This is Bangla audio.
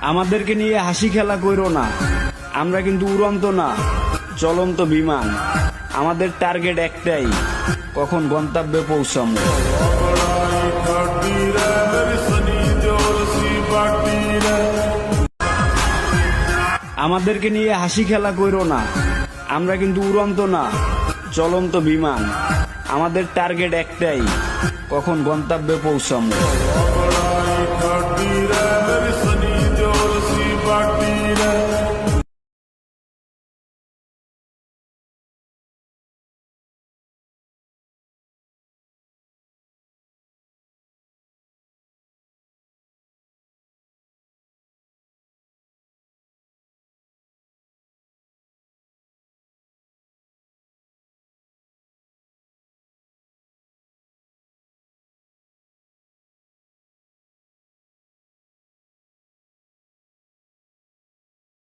আমাদেরকে নিয়ে হাসি খেলা কইরো না। আমরা কিন্তু উড়ন্ত না, চলন্ত বিমান। আমাদের টার্গেট একটাই, কখন গন্তব্যে পৌঁছাবো। আমাদেরকে নিয়ে হাসি খেলা কইরো না। আমরা কিন্তু উড়ন্ত না, চলন্ত বিমান। আমাদের টার্গেট একটাই, কখন গন্তব্যে পৌঁছাবো।